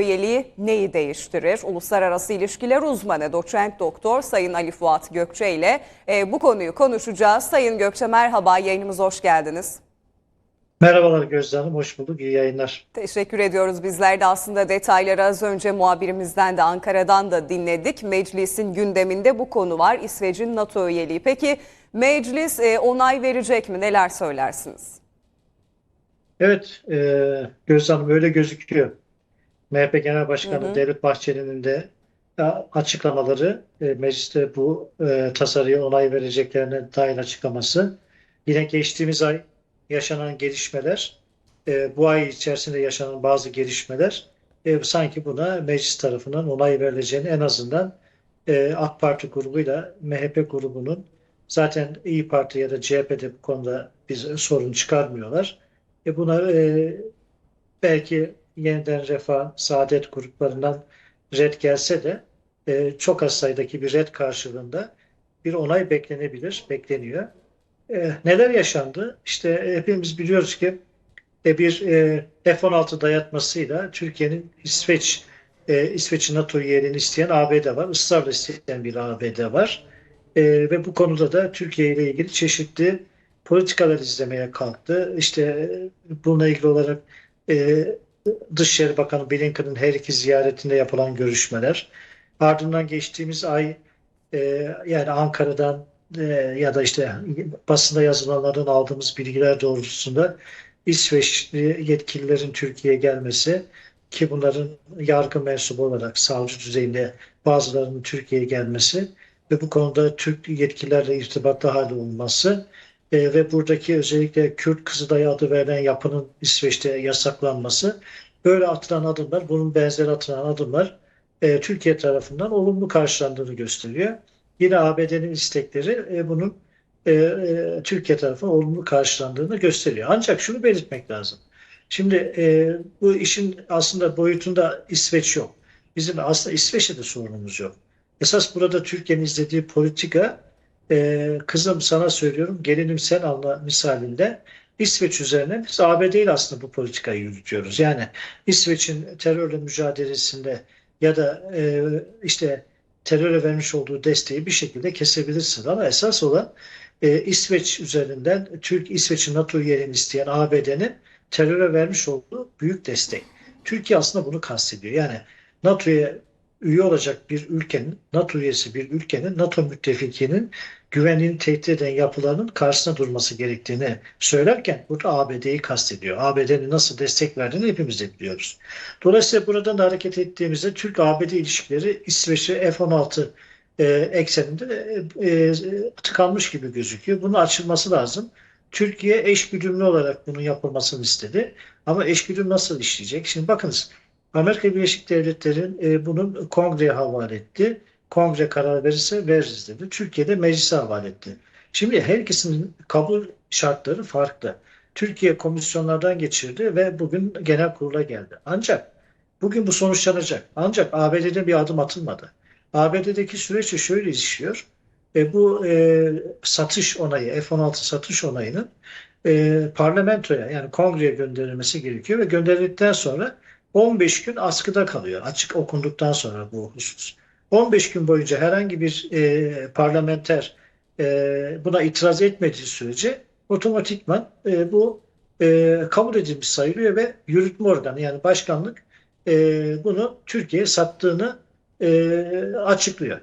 üyeliği neyi değiştirir? Uluslararası İlişkiler uzmanı doçent doktor Sayın Ali Fuat Gökçe ile e, bu konuyu konuşacağız. Sayın Gökçe merhaba yayınımıza hoş geldiniz. Merhabalar Gözde Hanım, hoş bulduk. İyi yayınlar. Teşekkür ediyoruz. Bizler de aslında detayları az önce muhabirimizden de Ankara'dan da dinledik. Meclisin gündeminde bu konu var. İsveç'in NATO üyeliği. Peki meclis e, onay verecek mi? Neler söylersiniz? Evet, e, Gözde Hanım öyle gözüküyor. MHP Genel Başkanı Hı hı. Devlet Bahçeli'nin de e, açıklamaları, e, mecliste bu e, tasarıya onay vereceklerine dair açıklaması. Yine geçtiğimiz ay yaşanan gelişmeler, e, bu ay içerisinde yaşanan bazı gelişmeler e, sanki buna meclis tarafından onay verileceğini en azından e, AK Parti grubuyla MHP grubunun zaten İyi Parti ya da CHP'de bu konuda bir sorun çıkarmıyorlar. E buna e, belki yeniden Refah, Saadet gruplarından red gelse de e, çok az sayıdaki bir red karşılığında bir onay beklenebilir, bekleniyor. E, neler yaşandı? İşte e, hepimiz biliyoruz ki e, bir e, F-16 dayatmasıyla Türkiye'nin İsveç e, İsveç'in NATO üyeliğini isteyen ABD var. ısrarla isteyen bir ABD var. E, ve bu konuda da Türkiye ile ilgili çeşitli politikalar izlemeye kalktı. İşte e, bununla ilgili olarak e, Dışişleri Bakanı Blinken'ın her iki ziyaretinde yapılan görüşmeler. Ardından geçtiğimiz ay e, yani Ankara'dan e, ya da işte basında yazılanlardan aldığımız bilgiler doğrultusunda İsveçli yetkililerin Türkiye'ye gelmesi ki bunların yargı mensubu olarak savcı düzeyinde bazılarının Türkiye'ye gelmesi ve bu konuda Türk yetkililerle irtibatta hali olması e, ve buradaki özellikle Kürt Kızılayı adı verilen yapının İsveç'te yasaklanması böyle atılan adımlar, bunun benzeri atılan adımlar e, Türkiye tarafından olumlu karşılandığını gösteriyor. Yine ABD'nin istekleri e, bunun e, e, Türkiye tarafından olumlu karşılandığını gösteriyor. Ancak şunu belirtmek lazım. Şimdi e, bu işin aslında boyutunda İsveç yok. Bizim aslında İsveç'te de sorunumuz yok. Esas burada Türkiye'nin izlediği politika e, kızım sana söylüyorum gelinim sen anla misalinde İsveç üzerine biz ABD ile aslında bu politikayı yürütüyoruz. Yani İsveç'in terörle mücadelesinde ya da e, işte teröre vermiş olduğu desteği bir şekilde kesebilirsin. Ama esas olan e, İsveç üzerinden Türk İsveç'in NATO üyeliğini isteyen ABD'nin teröre vermiş olduğu büyük destek. Türkiye aslında bunu kastediyor. Yani NATO'ya üye olacak bir ülkenin, NATO üyesi bir ülkenin, NATO müttefikinin güvenliğini tehdit eden yapıların karşısına durması gerektiğini söylerken burada ABD'yi kastediyor. ABD'nin nasıl destek verdiğini hepimiz de biliyoruz. Dolayısıyla buradan da hareket ettiğimizde Türk-ABD ilişkileri İsveç'e F-16 e, ekseninde e, e, tıkanmış gibi gözüküyor. Bunun açılması lazım. Türkiye eşgüdümlü olarak bunun yapılmasını istedi. Ama eşgüdüm nasıl işleyecek? Şimdi bakınız Amerika Birleşik Devletleri'nin e, bunun kongreye havale etti. Kongre karar verirse veririz dedi. Türkiye'de meclise havale etti. Şimdi her ikisinin kabul şartları farklı. Türkiye komisyonlardan geçirdi ve bugün genel kurula geldi. Ancak bugün bu sonuçlanacak. Ancak ABD'de bir adım atılmadı. ABD'deki süreç şöyle işliyor. E, bu e, satış onayı, F-16 satış onayının e, parlamentoya yani kongreye gönderilmesi gerekiyor ve gönderildikten sonra 15 gün askıda kalıyor. Açık okunduktan sonra bu husus. 15 gün boyunca herhangi bir e, parlamenter e, buna itiraz etmediği sürece otomatikman e, bu e, kabul edilmiş sayılıyor ve yürütme organı yani başkanlık e, bunu Türkiye'ye sattığını e, açıklıyor.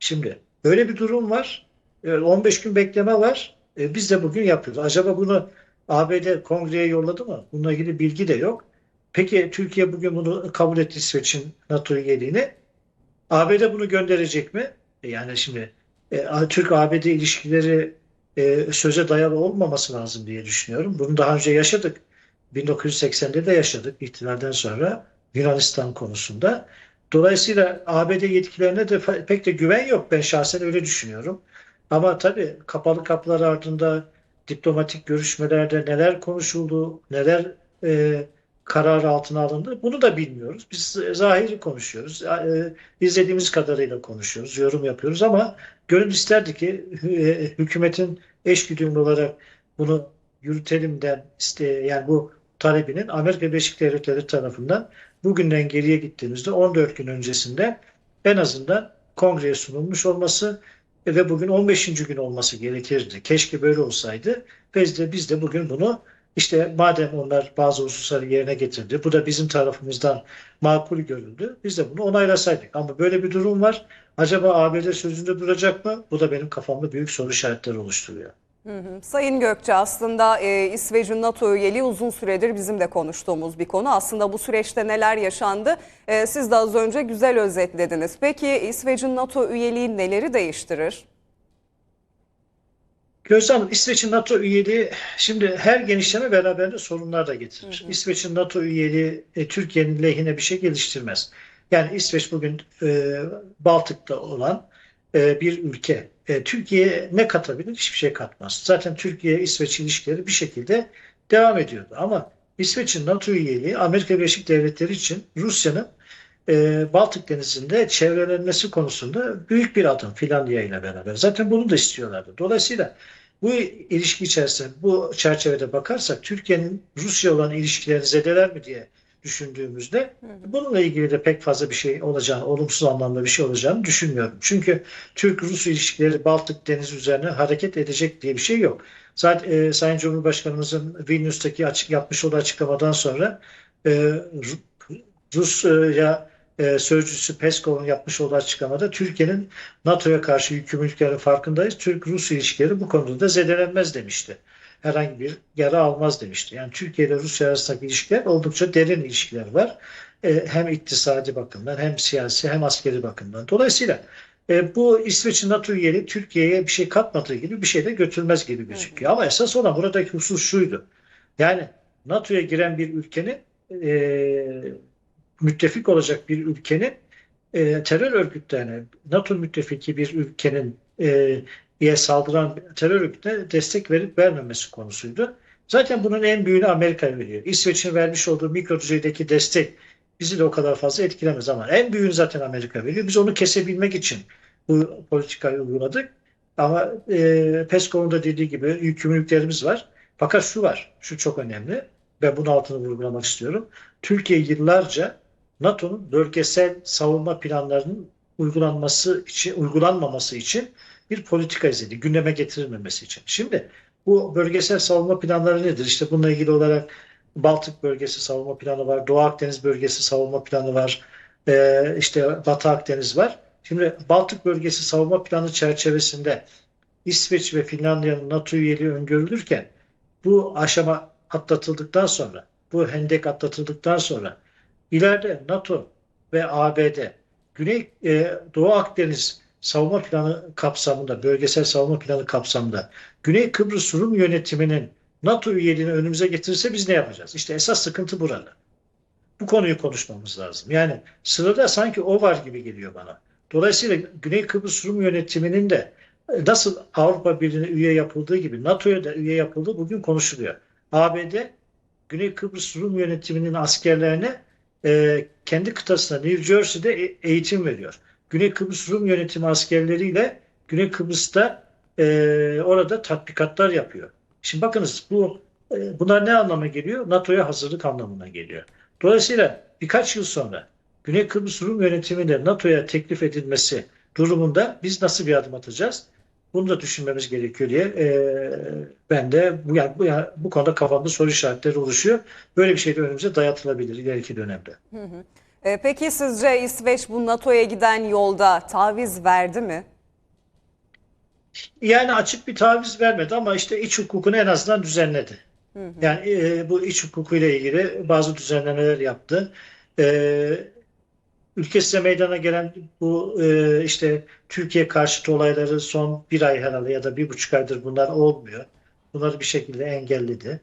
Şimdi böyle bir durum var. E, 15 gün bekleme var. E, biz de bugün yapıyoruz. Acaba bunu ABD kongreye yolladı mı? Bununla ilgili bilgi de yok. Peki Türkiye bugün bunu kabul etti İsveç'in NATO üyeliğini. ABD bunu gönderecek mi? E, Yani şimdi e, Türk-ABD ilişkileri e, söze dayalı olmaması lazım diye düşünüyorum. Bunu daha önce yaşadık. 1980'de de yaşadık ihtilalden sonra Yunanistan konusunda. Dolayısıyla ABD yetkilerine de pek de güven yok. Ben şahsen öyle düşünüyorum. Ama tabii kapalı kapılar ardında diplomatik görüşmelerde neler konuşuldu, neler e, karar altına alındı bunu da bilmiyoruz. Biz e, zahiri konuşuyoruz. E, izlediğimiz kadarıyla konuşuyoruz, yorum yapıyoruz ama gönül isterdi ki e, hükümetin eşgüdümlü olarak bunu yürütelim den iste yani bu talebinin Amerika Birleşik Devletleri tarafından bugünden geriye gittiğimizde 14 gün öncesinde en azından kongreye sunulmuş olması ve bugün 15. gün olması gerekirdi. Keşke böyle olsaydı. Biz de, biz de bugün bunu işte madem onlar bazı hususları yerine getirdi, bu da bizim tarafımızdan makul görüldü. Biz de bunu onaylasaydık. Ama böyle bir durum var. Acaba ABD sözünde duracak mı? Bu da benim kafamda büyük soru işaretleri oluşturuyor. Hı hı. Sayın Gökçe aslında e, İsveç'in NATO üyeliği uzun süredir bizim de konuştuğumuz bir konu. Aslında bu süreçte neler yaşandı e, siz de az önce güzel özetlediniz. Peki İsveç'in NATO üyeliği neleri değiştirir? Gözde Hanım, İsveç'in NATO üyeliği şimdi her genişleme beraberinde sorunlar da getirir. Hı hı. İsveç'in NATO üyeliği e, Türkiye'nin lehine bir şey geliştirmez. Yani İsveç bugün e, Baltık'ta olan e, bir ülke. E, Türkiye'ye ne katabilir? Hiçbir şey katmaz. Zaten Türkiye-İsveç ilişkileri bir şekilde devam ediyordu. Ama İsveç'in NATO üyeliği Amerika Birleşik Devletleri için Rusya'nın e, Baltık Denizi'nde çevrelenmesi konusunda büyük bir adım Finlandiya ile beraber. Zaten bunu da istiyorlardı. Dolayısıyla bu ilişki içerisinde bu çerçevede bakarsak Türkiye'nin Rusya olan ilişkilerini zedeler mi diye düşündüğümüzde bununla ilgili de pek fazla bir şey olacağını, olumsuz anlamda bir şey olacağını düşünmüyorum. Çünkü Türk-Rus ilişkileri Baltık Denizi üzerine hareket edecek diye bir şey yok. Zaten e, Sayın Cumhurbaşkanımızın Vilnius'taki açık yapmış olduğu açıklamadan sonra e, Ru- Rusya e, sözcüsü Peskov'un yapmış olduğu açıklamada Türkiye'nin NATO'ya karşı yükümlülüklerinin farkındayız. Türk-Rus ilişkileri bu konuda da zedelenmez demişti. Herhangi bir yara almaz demişti. Yani Türkiye ile Rusya arasındaki ilişkiler oldukça derin ilişkiler var. E, hem iktisadi bakımdan hem siyasi hem askeri bakımdan. Dolayısıyla e, bu İsveç'in NATO üyeliği Türkiye'ye bir şey katmadığı gibi bir şey de götürmez gibi gözüküyor. Ama esas olan buradaki husus şuydu. Yani NATO'ya giren bir ülkenin e, müttefik olacak bir ülkenin e, terör örgütlerine, NATO müttefiki bir ülkenin e, saldıran terör örgütüne destek verip vermemesi konusuydu. Zaten bunun en büyüğünü Amerika veriyor. İsveç'in vermiş olduğu mikro düzeydeki destek bizi de o kadar fazla etkilemez ama en büyüğünü zaten Amerika veriyor. Biz onu kesebilmek için bu politikayı uyguladık. Ama e, Peskov'un da dediği gibi yükümlülüklerimiz var. Fakat şu var, şu çok önemli. Ben bunun altını vurgulamak istiyorum. Türkiye yıllarca NATO'nun bölgesel savunma planlarının uygulanması için, uygulanmaması için bir politika izledi. Gündeme getirilmemesi için. Şimdi bu bölgesel savunma planları nedir? İşte bununla ilgili olarak Baltık bölgesi savunma planı var, Doğu Akdeniz bölgesi savunma planı var, ee, işte Batı Akdeniz var. Şimdi Baltık bölgesi savunma planı çerçevesinde İsveç ve Finlandiya'nın NATO üyeliği öngörülürken bu aşama atlatıldıktan sonra, bu hendek atlatıldıktan sonra ileride NATO ve ABD Güney e, Doğu Akdeniz savunma planı kapsamında, bölgesel savunma planı kapsamında Güney Kıbrıs Rum yönetiminin NATO üyeliğini önümüze getirirse biz ne yapacağız? İşte esas sıkıntı burada. Bu konuyu konuşmamız lazım. Yani sırada sanki o var gibi geliyor bana. Dolayısıyla Güney Kıbrıs Rum yönetiminin de nasıl Avrupa Birliği'ne üye yapıldığı gibi NATO'ya da üye yapıldığı bugün konuşuluyor. ABD Güney Kıbrıs Rum yönetiminin askerlerine e, kendi kıtasına New Jersey'de e- eğitim veriyor. Güney Kıbrıs Rum yönetimi askerleriyle Güney Kıbrıs'ta e, orada tatbikatlar yapıyor. Şimdi bakınız bu e, bunlar ne anlama geliyor? NATO'ya hazırlık anlamına geliyor. Dolayısıyla birkaç yıl sonra Güney Kıbrıs Rum yönetimine NATO'ya teklif edilmesi durumunda biz nasıl bir adım atacağız? Bunu da düşünmemiz gerekiyor diye e, ben de bu, yani, bu, yani, bu konuda kafamda soru işaretleri oluşuyor. Böyle bir şey de önümüze dayatılabilir ileriki dönemde. Hı hı. E, peki sizce İsveç bu NATO'ya giden yolda taviz verdi mi? Yani açık bir taviz vermedi ama işte iç hukukunu en azından düzenledi. Hı hı. Yani e, bu iç hukukuyla ilgili bazı düzenlemeler yaptı. E, ülkesine meydana gelen bu e, işte Türkiye karşıtı olayları son bir ay herhalde ya da bir buçuk aydır bunlar olmuyor. Bunları bir şekilde engelledi.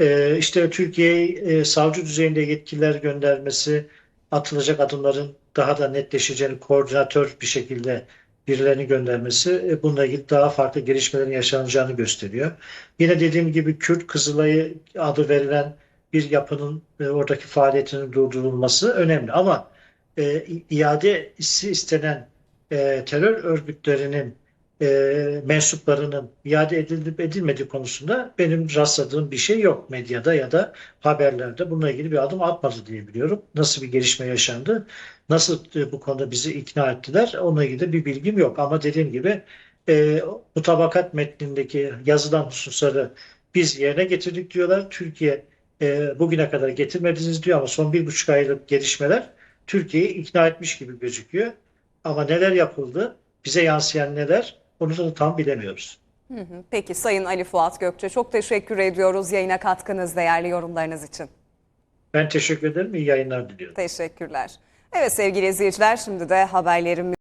E, işte Türkiye'ye e, savcı düzeyinde yetkililer göndermesi, atılacak adımların daha da netleşeceğini koordinatör bir şekilde birilerini göndermesi e, bununla ilgili daha farklı gelişmelerin yaşanacağını gösteriyor. Yine dediğim gibi Kürt Kızılayı adı verilen bir yapının e, oradaki faaliyetinin durdurulması önemli. Ama e, iadesi istenen e, terör örgütlerinin e, mensuplarının iade edilip edilmediği konusunda benim rastladığım bir şey yok medyada ya da haberlerde. Bununla ilgili bir adım atmadı diye biliyorum. Nasıl bir gelişme yaşandı? Nasıl e, bu konuda bizi ikna ettiler? Onunla ilgili de bir bilgim yok. Ama dediğim gibi e, mutabakat metnindeki yazılan hususları biz yerine getirdik diyorlar. Türkiye e, bugüne kadar getirmediniz diyor ama son bir buçuk aylık gelişmeler Türkiye'yi ikna etmiş gibi gözüküyor. Ama neler yapıldı, bize yansıyan neler onu da tam bilemiyoruz. Hı hı. Peki Sayın Ali Fuat Gökçe çok teşekkür ediyoruz yayına katkınız, değerli yorumlarınız için. Ben teşekkür ederim. İyi yayınlar diliyorum. Teşekkürler. Evet sevgili izleyiciler şimdi de haberlerimiz